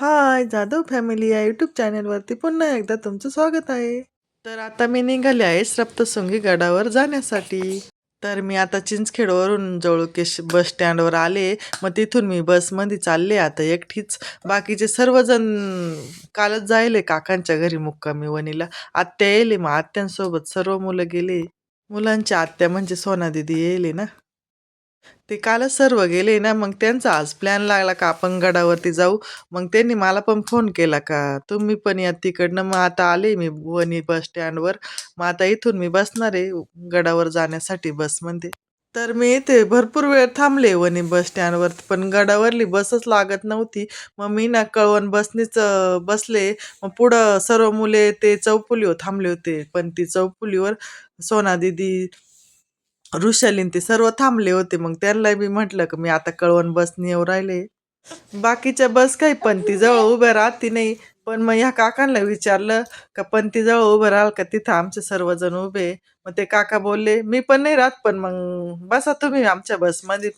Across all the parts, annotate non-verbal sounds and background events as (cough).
हाय Jadhav family या YouTube चॅनलवरती पुन्हा एकदा तुमचं स्वागत आहे. तर आता मी निघाले आहे सप्तसुंगी गडावर जाण्यासाठी. तर मी आता चिंचखेडवरून जवळकेश बस स्टँडवर आले. मग तिथून मी बसमध्ये चालले आता एकटीच. बाकीचे सर्वजण कालच जायले काकांच्या घरी मुक्कामी वनीला आत्या येले मग आत्यांसोबत सर्व मुलं गेले. मुलांच्या आत्या म्हणजे सोना दिदी येले ना? ते कालच सर्व गेले ना मग त्यांचा आज प्लॅन लागला का आपण गडावरती जाऊ? मग त्यांनी मला पण फोन केला का? तुम्ही पण या तिकडनं. मग आता आले मी वणी बस स्टँडवर मग आता इथून मी बसणार आहे गडावर जाण्यासाठी बसमध्ये तर मी इथे भरपूर वेळ थांबले वणी बस स्टँडवर पण गडावरली बसच लागत नव्हती. मग मी ना कळवण बसनीच बसले. मग पुढं सर्व मुले ते चौपुलीवर थांबले होते. पण ती चौपुलीवर सोना दिदी ऋषालीन ते सर्व थांबले होते. मग त्यांना मी म्हटलं की मी आता कळवण बसने येऊ राहिले. बाकीच्या बस काही पंथीजवळ उभ्या राहती नाही. पण मग ह्या काकांना विचारलं का पंथीजवळ उभं राहाल का? तिथं आमचे सर्वजण उभे. मग ते काका बोलले मी पण नाही राहत पण मग बसा तुम्ही आमच्या बसमध्ये.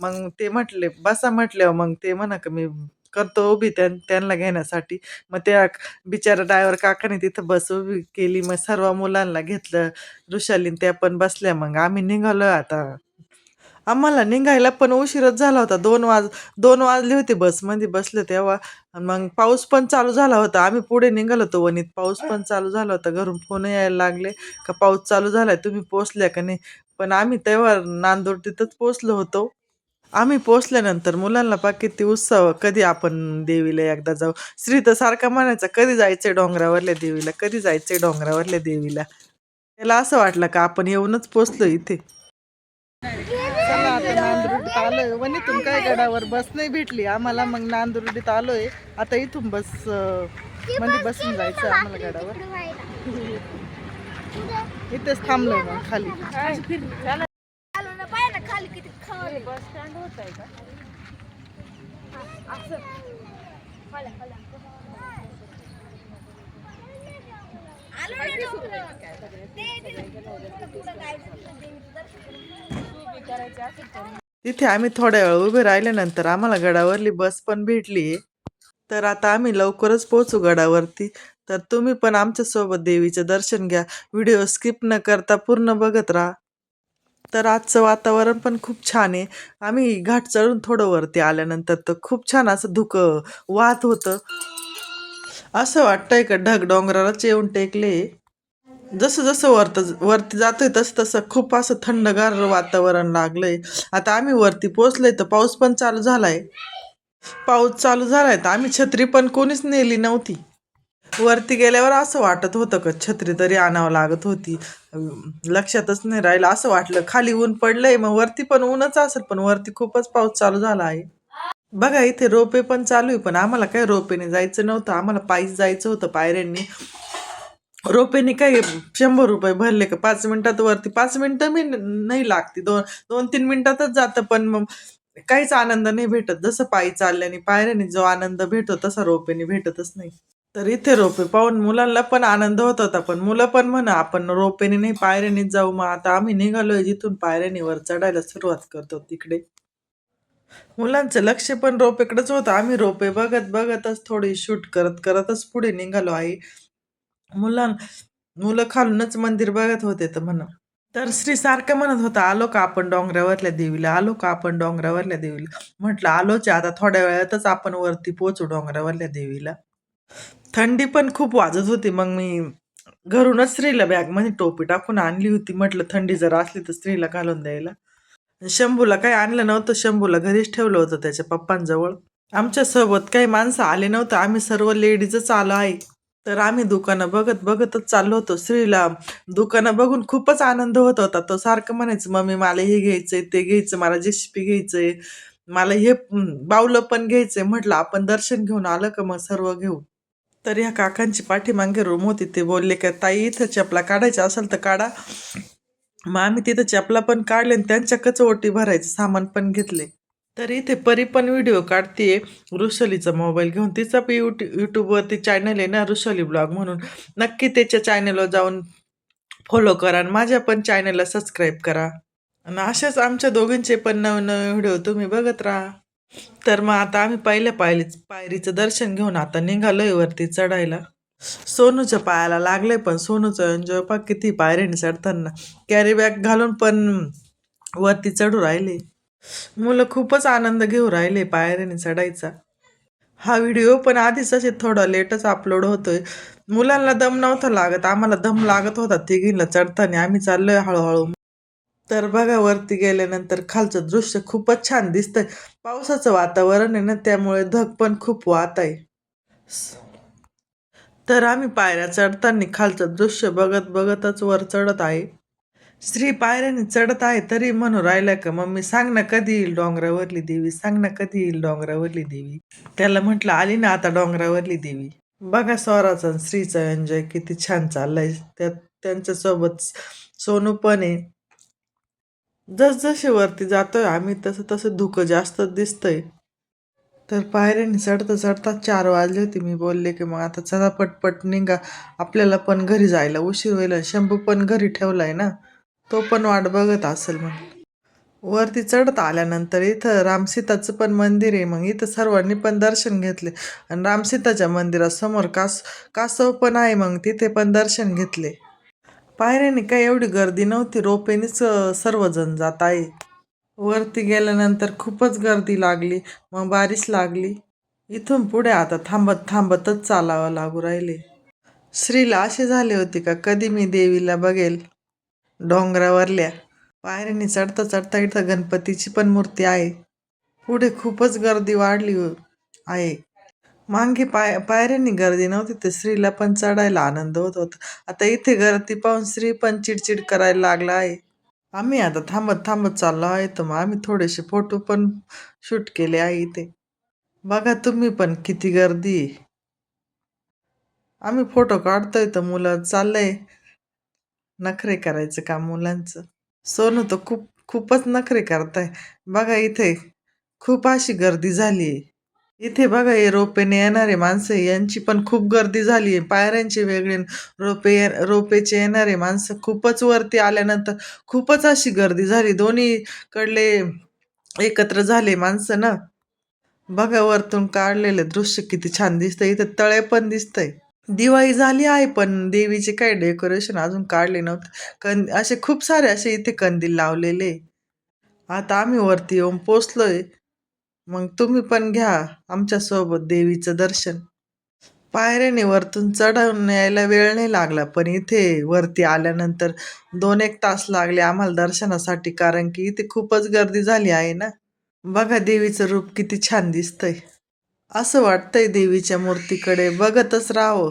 मग ते म्हटले बसा म्हटल्यावर मग ते म्हणा का मी करतो उभी त्यां त्यांना घेण्यासाठी. मग त्या बिचारा ड्रायव्हर काकाने तिथं बस उभी केली मग सर्व मुलांना घेतलं ऋषालीन त्या पण बसल्या. मग आम्ही निघालो आता. आम्हाला निघायला पण उशीरच झाला होता. दोन वाज दोन वाजले होते बसमध्ये बसले तेव्हा. मग पाऊस पण चालू झाला होता. आम्ही पुढे निघालो होतो वनीत पाऊस पण चालू झाला होता. घरून फोन यायला लागले का पाऊस चालू झालाय तुम्ही पोचल्या का नाही? पण आम्ही तेव्हा नांदूर तिथंच पोचलो होतो. आम्ही पोचल्यानंतर मुलांना पा किती उत्सव कधी आपण देवीला एकदा जाऊ. श्री तर सारखा म्हणायचा कधी जायचंय डोंगरावरल्या देवीला? कधी जायचंय डोंगरावरल्या देवीला? त्याला असं वाटलं का आपण येऊनच पोचलो इथे. चला आता नांदुर्डीत आलोय. वनीतून काय गडावर बस नाही भेटली. आम्हाला मग नांदुर्डीत आलोय. आता इथून बसमध्ये बसून जायचं आम्हाला गडावर. (laughs) इथेच थांबलोय मग खाली. खाली बस स्टँड होत आहे का? असं. तिथे आम्ही थोड्या वेळ उभे राहिल्यानंतर आम्हाला गडावरली बस पण भेटली. तर आता आम्ही लवकरच पोहोचू गडावरती. तर तुम्ही पण आमच्यासोबत देवीचं दर्शन घ्या. व्हिडिओ स्किप न करता पूर्ण बघत राहा. तर आजचं वातावरण पण खूप छान आहे. आम्ही घाट चढून थोडं वरती आल्यानंतर तर खूप छान असं धुकं वाहत होतं. असं वाटतंय का ढग डोंगरालाच येऊन टेकले? जसं जसं वरत वरती जातोय तसं तसं खूप असं थंडगार वातावरण लागलंय. आता आम्ही वरती पोचलोय तर पाऊस पण चालू झालाय. पाऊस चालू झालाय तर आम्ही छत्री पण कोणीच नेली नव्हती. वरती गेल्यावर असं वाटत होतं का छत्री तरी आणावं लागत होती. लक्षातच नाही राहिलं. असं वाटलं खाली ऊन पडलंय मग वरती पण ऊनच असेल पण वरती खूपच पाऊस चालू झाला आहे. बघा इथे रोपे पण चालू आहे पण आम्हाला काय रोपेने जायचं नव्हतं. आम्हाला पायीच जायचं होतं पायऱ्यांनी. रोपेने काय शंभर रुपये भरले का? पाच मिनिटात वरती पाच मिनिटं मी नाही लागती. दोन दोन तीन मिनिटातच जातं पण मग काहीच आनंद नाही भेटत. जसं पायी चालल्याने पायऱ्याने जो आनंद भेटतो तसा रोपेने भेटतच नाही. तर इथे रोपे पाहून मुलांना पण आनंद होत होता. पण मुलं पण म्हणा आपण रोपेने नाही पायऱ्यानेच जाऊ. मग आता आम्ही निघालोय जिथून पायऱ्याने वर चढायला सुरुवात करतो तिकडे. मुलांचं लक्ष पण रोपेकडेच होतं. आम्ही रोपे बघत बघतच थोडी शूट करत करतच पुढे निघालो आहे मुलां मुलं खालूनच मंदिर बघत होते तर म्हणा. तर श्री सारखं म्हणत होता आलो का आपण डोंगरावरल्या देवीला? आलो का आपण डोंगरावरल्या देवीला? म्हटलं आलोच आता थोड्या वेळातच आपण वरती पोचू डोंगरावरल्या देवीला. थंडी पण खूप वाजत होती. मग मी घरूनच स्त्रीला बॅगमध्ये टोपी टाकून आणली होती. म्हटलं थंडी जर असली तर स्त्रीला घालून द्यायला. शंभूला काही आणलं नव्हतं. शंभूला घरीच ठेवलं होतं त्याच्या पप्पांजवळ. आमच्यासोबत काही माणसं आले नव्हतं. आम्ही सर्व लेडीजच आलो आहे. तर आम्ही दुकानं बघत बघतच चाललो होतो. स्त्रीला दुकानं बघून खूपच आनंद होत होता. तो सारखं म्हणायचं मम्मी मला हे घ्यायचंय ते घ्यायचं मला जेसीपी घ्यायचंय मला हे बावलं पण घ्यायचंय. म्हटलं आपण दर्शन घेऊन आलं का मग सर्व घेऊ? तर ह्या काकांची पाठीमागे रूम होती. ते बोलले का ताई इथं चपला काढायच्या असेल तर काढा. मग आम्ही तिथं चपला पण काढले आणि त्यांच्याकच कचवटी भरायचं सामान पण घेतले. तर इथे परी पण व्हिडिओ काढते रुसलीचा मोबाईल घेऊन तिचा पण युट्यू यूट्यूबवरती चॅनल आहे ना रुसली ब्लॉग म्हणून. नक्की त्याच्या चॅनलवर जाऊन फॉलो करा आणि माझ्या पण चॅनलला सबस्क्राईब करा. आणि अशाच आमच्या दोघींचे पण नवीन नवीन व्हिडिओ तुम्ही बघत राहा. तर मग आता आम्ही पहिल्या पायरी पायरीचं दर्शन घेऊन आता निघालोय वरती चढायला. सोनूच्या पायाला लागले पण सोनूचं एन्जॉय पा किती पायरीने चढताना. कॅरी बॅग घालून पण वरती चढू राहिले. मुलं खूपच आनंद घेऊ राहिले पायरीने चढायचा. हा व्हिडिओ पण आधीच असे थोडा लेटच अपलोड होतोय. मुलांना दम नव्हता लागत आम्हाला दम लागत होता तिघींना चढताना. आम्ही चाललोय हळूहळू. तर बघा वरती गेल्यानंतर खालचं दृश्य खूपच छान दिसतंय. पावसाचं वातावरण आहे ना त्यामुळे धग पण खूप वाहत आहे. तर आम्ही पायऱ्या चढताना खालचं दृश्य बघत बघतच वर चढत आहे. स्त्री पायऱ्याने चढत आहे तरी म्हणू राहिला का मम्मी सांग ना कधी येईल डोंगरावरली देवी सांग ना कधी येईल डोंगरावरली देवी. त्याला म्हटलं आली ना आता डोंगरावरली देवी. बघा स्वराचा आणि एन्जॉय किती छान चाललाय. त्यात त्यांच्यासोबत सोनू पण आहे. जसजसे वरती जातोय आम्ही तसं तसं धुकं जास्त दिसतंय. तर पायऱ्यांनी चढता चढता चार वाजले होते. मी बोलले की मग आता चला पटपट निघा. आपल्याला पण घरी जायला उशीर होईल शंभू पण घरी ठेवलाय ना. तो पण वाट बघत असेल मग वरती चढत आल्यानंतर इथं रामसीताचं पण मंदिर आहे. मग इथं सर्वांनी पण दर्शन घेतले. आणि रामसीताच्या मंदिरासमोर कास कासव पण आहे. मग तिथे पण दर्शन घेतले. पायऱ्याने काही एवढी गर्दी नव्हती. रोपेनेच सर्वजण जात आहे. वरती गेल्यानंतर खूपच गर्दी लागली. मग बारिश लागली. इथून पुढे आता थांबत थांबतच चालावं लागू राहिले. श्रीला असे झाले होते का? कधी मी देवीला बघेल? डोंगरावरल्या. पायऱ्याने चढता चढता इथं गणपतीची पण मूर्ती आहे. पुढे खूपच गर्दी वाढली आहे. मागे पाय पायऱ्यांनी गर्दी नव्हती तर स्त्रीला पण चढायला आनंद होत होता. आता इथे गर्दी पाहून स्त्री पण चिडचिड करायला लागला आहे. आम्ही आता थांबत थांबत चाललो आहे तर मग आम्ही थोडेसे फोटो पण शूट केले आहे इथे. बघा तुम्ही पण किती गर्दी आहे. आम्ही फोटो काढतोय तर मुलं चाललंय. नखरे करायचं काम मुलांचं. सोनं तर खूप खूपच नखरे करताय. बघा इथे खूप अशी गर्दी झाली आहे. इथे बघा हे रोपेने येणारे माणसं यांची पण खूप गर्दी झाली आहे पायऱ्यांचे वेगळे रोपे रोपेचे येणारे माणसं खूपच वरती आल्यानंतर खूपच अशी गर्दी झाली. दोन्हीकडले एकत्र झाले माणसं ना. बघा वरतून काढलेलं दृश्य किती छान दिसतंय. इथं तळे पण दिसतंय. दिवाळी झाली आहे पण देवीचे काही डेकोरेशन अजून काढले नव्हते. कं असे खूप सारे असे इथे कंदील लावलेले. आता आम्ही वरती येऊन पोचलोय मग तुम्ही पण घ्या आमच्यासोबत देवीचं दर्शन. पायऱ्याने वरतून चढवून यायला वेळ नाही लागला पण इथे वरती आल्यानंतर दोन एक तास लागले आम्हाला दर्शनासाठी कारण की इथे खूपच गर्दी झाली आहे ना. बघा देवीचं रूप किती छान दिसतंय. असं वाटतंय देवीच्या मूर्तीकडे बघतच राहावं.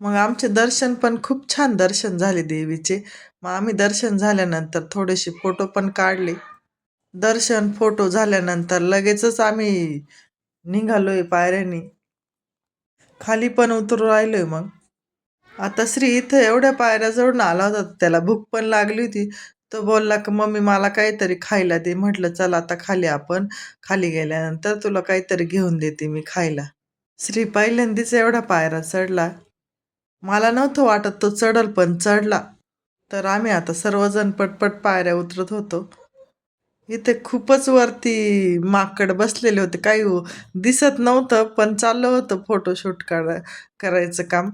मग आमचे दर्शन पण खूप छान दर्शन झाले देवीचे. मग आम्ही दर्शन झाल्यानंतर थोडेसे फोटो पण काढले. दर्शन फोटो झाल्यानंतर लगेचच आम्ही निघालोय पायऱ्यानी. खाली पण उतरू राहिलोय मग. आता श्री इथं एवढ्या पायऱ्या जवळून आला होता त्याला भूक पण लागली होती. तो बोलला की मम्मी मला काहीतरी खायला दे. म्हटलं चल आता खाली आपण. खाली गेल्यानंतर तुला काहीतरी घेऊन देते मी खायला. श्री पहिल्यांदीच एवढा पायरा चढला. मला नव्हतं वाटत तो चढल पण चढला. तर आम्ही आता सर्वजण पटपट पायऱ्या उतरत होतो. इथे खूपच वरती माकड बसलेले होते. काही दिसत नव्हतं पण चाललं होतं फोटोशूट काढा करायचं काम.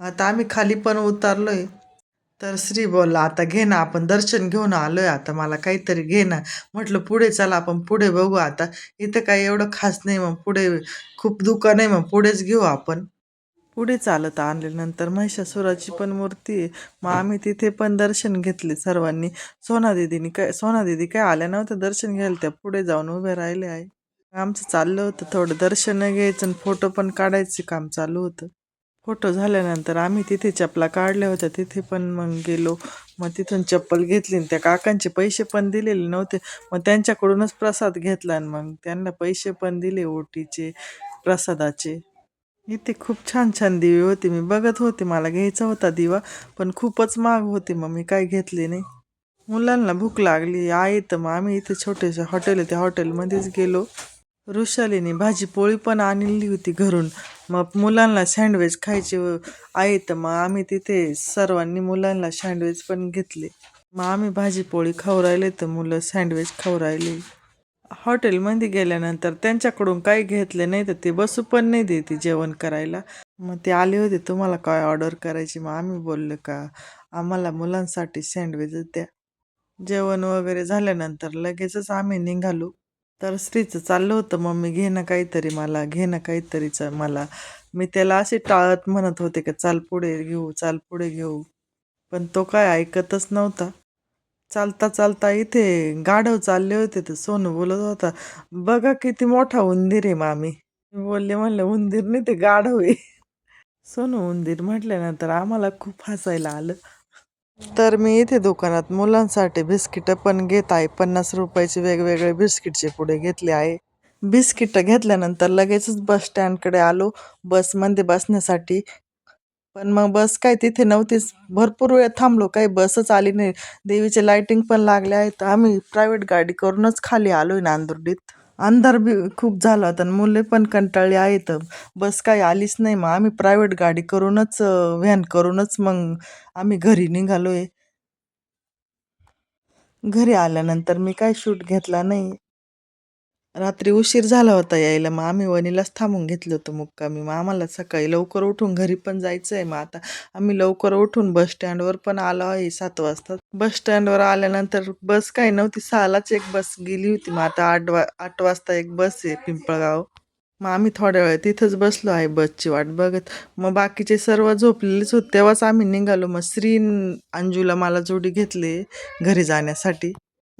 आता आम्ही खाली पण उतरलोय. तर श्री बोलला आता घे ना आपण दर्शन घेऊन आलोय. आता मला काहीतरी घे ना. म्हटलं पुढे चला आपण पुढे बघू आता. इथं काही एवढं खास नाही मग पुढे खूप दुकान आहे मग पुढेच घेऊ आपण. पुढे चालत आणल्यानंतर महिषासुराची पण मूर्ती आहे. मग आम्ही तिथे पण दर्शन घेतले सर्वांनी. सोना दिदीनी काय सोना दिदी काय आल्या नव्हत्या दर्शन घ्यायला त्या पुढे जाऊन उभे राहिले आहे. आमचं चाललं होतं थोडं दर्शन घ्यायचं आणि फोटो पण काढायचे काम चालू होतं. फोटो झाल्यानंतर आम्ही तिथे चपला काढल्या होत्या. तिथे पण मग गेलो. मग तिथून चप्पल घेतली आणि त्या काकांचे पैसे पण दिलेले नव्हते. मग त्यांच्याकडूनच प्रसाद घेतला आणि मग त्यांना पैसे पण दिले ओटीचे प्रसादाचे. इथे खूप छान छान दिवे होते. मी बघत होते. मला घ्यायचा होता दिवा पण खूपच महाग होते. मग मी काय घेतले नाही. मुलांना भूक लागली. आहे तर मग आम्ही इथे छोटेसे हॉटेल आहे. त्या हॉटेलमध्येच गेलो. ऋषालीने भाजी पोळी पण आणली होती घरून. मग मुलांना सँडविच खायचे आहे तर मग आम्ही तिथे सर्वांनी मुलांना सँडविच पण घेतले. मग आम्ही भाजी पोळी खाऊ राहिले तर मुलं सँडविच खाऊ राहिले. हॉटेलमध्ये गेल्यानंतर त्यांच्याकडून काही घेतले नाही तर ते बसू पण नाही देते जेवण करायला. मग ते आले होते तुम्हाला काय ऑर्डर करायची? मग आम्ही बोललो का आम्हाला मुलांसाठी सँडविच द्या. जेवण वगैरे झाल्यानंतर लगेचच आम्ही निघालो. तर स्त्रीचं चाललं होतं मम्मी घे ना काहीतरी मला घे ना काहीतरीच मला. मी त्याला असे टाळत म्हणत होते का चाल पुढे घेऊ चाल पुढे घेऊ. पण तो काय ऐकतच नव्हता. चालता चालता इथे गाढव चालले होते तर सोनू बोलत होता बघा किती मोठा उंदीर आहे मामी. बोलले म्हणलं उंदीर नाही ते गाढव आहे. सोनू उंदीर म्हटल्यानंतर आम्हाला खूप हसायला आलं. तर मी इथे दुकानात मुलांसाठी बिस्किटं पण घेत आहे. पन्नास रुपयाचे वेगवेगळे बिस्किटचे पुढे घेतले आहे. बिस्किटं घेतल्यानंतर लगेचच बस स्टँडकडे आलो. बसमध्ये बसण्यासाठी पण मग बस काय तिथे नव्हतीच. भरपूर वेळ थांबलो काही बसच आली नाही. देवीचे लाइटिंग पण लागले आहेत. आम्ही प्रायव्हेट गाडी करूनच खाली आलो आहे नांदुर्डीत. अंधार बी खूप झाला होता आणि मुले पण कंटाळली आहेत. बस काही आलीच नाही. मग आम्ही प्रायव्हेट गाडी करूनच व्हॅन करूनच मग आम्ही घरी निघालो आहे घरी आल्यानंतर मी काय शूट घेतला नाही. रात्री उशीर झाला होता यायला. मग आम्ही वणीलाच थांबून घेतलं होतं मुक्कामी. मग आम्हाला सकाळी लवकर उठून घरी पण जायचं आहे मग आता आम्ही लवकर उठून बस स्टँडवर पण आलो आहे सात वाजता. बस स्टँडवर आल्यानंतर बस काही नव्हती. सहालाच एक बस गेली होती. मग आता आठ वा आठ वाजता एक बस आहे पिंपळगाव. मग आम्ही थोड्या वेळ तिथंच बसलो आहे बसची वाट बघत. मग बाकीचे सर्व झोपलेलेच होते. तेव्हाच आम्ही निघालो. मग श्री अंजूला मला जोडी घेतली घरी जाण्यासाठी.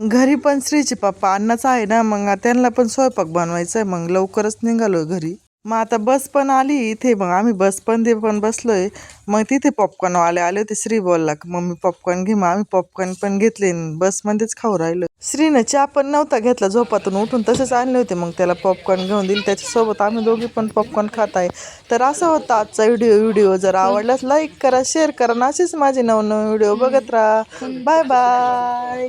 घरी पण श्रीचे पप्पा अन्नाच आहे ना मग त्यांना पण स्वयंपाक बनवायचा आहे मग लवकरच निघालो घरी. मग आता बस पण आली इथे मग आम्ही बस पण ते पण बसलोय. मग तिथे पॉपकॉर्न वाले आले होते श्री बोलला की मम्मी पॉपकॉर्न घे. मग आम्ही पॉपकॉर्न पण घेतले बसमध्येच खाऊ राहिलो. श्रीनं चहा पण नव्हता घेतला झोपातून उठून तसेच आणले होते मग त्याला पॉपकॉर्न घेऊन दिले. त्याच्यासोबत आम्ही दोघी पण पॉपकॉर्न खात आहे. तर असा होता आजचा व्हिडिओ व्हिडिओ जर आवडलास लाईक करा शेअर करा. असेच माझे नवनवीन व्हिडिओ बघत राहा. Bye bye